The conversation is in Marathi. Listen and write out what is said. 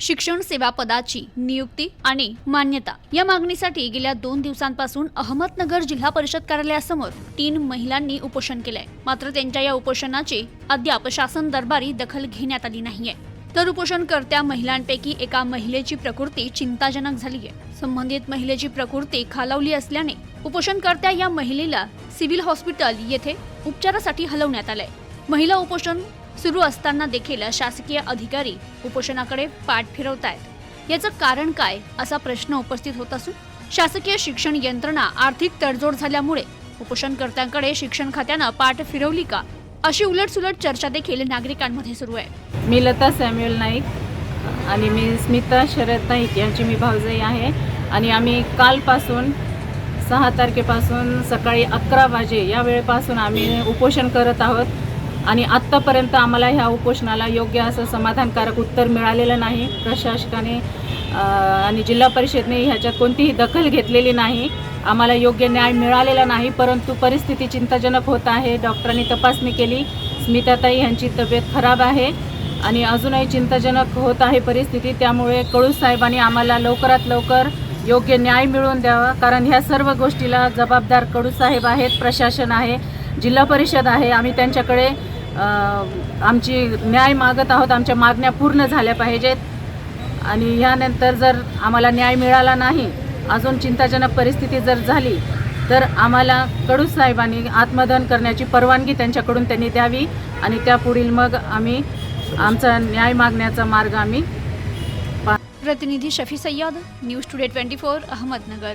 शिक्षण सेवा पदाची नियुक्ती आणि मान्यता या मागणीसाठी गेल्या दोन दिवसांपासून अहमदनगर जिल्हा परिषद कार्यालयासमोर तीन महिलांनी उपोषण केलंय. मात्र त्यांच्या या उपोषणाची अद्याप शासन दरबारी दखल घेण्यात आली नाहीये. तर उपोषणकर्त्या महिलांपैकी एका महिलेची प्रकृती चिंताजनक झाली आहे संबंधित महिलेची प्रकृती खालावली असल्याने उपोषणकर्त्या या महिलेला सिव्हिल हॉस्पिटल येथे उपचारासाठी हलवण्यात आलंय. महिला उपोषण सुरू असताना देखील शासकीय अधिकारी उपोषणाकडे पाठ फिरवतायत. याचं कारण काय असा प्रश्न उपस्थित होत असून शासकीय शिक्षण यंत्रणा आर्थिक तडजोड झाल्यामुळे उपोषणकर्त्यांकडे शिक्षण खात्यानं पाठ फिरवली का अशी उलटसुलट चर्चा देखील नागरिकांमध्ये सुरू आहे. मी लता सॅम्युअल नाईक आणि मी स्मिता शरद नाईक यांची मी भावजाई आहे आणि आम्ही कालपासून सहा तारखेपासून सकाळी अकरा वाजे या वेळेपासून आम्ही उपोषण करत आहोत. आणि आत्तापर्यंत आम्हाला ह्या उपोषणाला योग्य असं समाधानकारक उत्तर मिळालेलं नाही. प्रशासकाने आणि जिल्हा परिषदने ह्याच्यात कोणतीही दखल घेतलेली नाही. आम्हाला योग्य न्याय मिळालेला नाही परंतु परिस्थिती चिंताजनक होत आहे. डॉक्टरांनी तपासणी केली. स्मिताताई यांची तब्येत खराब आहे आणि अजूनही चिंताजनक होत आहे परिस्थिती. त्यामुळे कळू साहेबांनी आम्हाला लवकरात लवकर योग्य न्याय मिळवून द्यावा कारण ह्या सर्व गोष्टीला जबाबदार कडू साहेब आहेत. प्रशासन आहे जिल्हा परिषद आहे. आम्ही त्यांच्याकडे आमची न्याय मागत आहोत आमच्या मागण्या पूर्ण झाल्या पाहिजेत. आणि यानंतर जर आम्हाला न्याय मिळाला नाही अजून चिंताजनक परिस्थिती जर झाली तर आम्हाला कडू साहेबांनी आत्मदहन करण्याची परवानगी त्यांच्याकडून त्यांनी द्यावी आणि त्यापुढील मग आम्ही आमचा न्याय मागण्याचा मार्ग आम्ही प्रतिनिधी Shafi Sayyed news today twenty four Ahmednagar.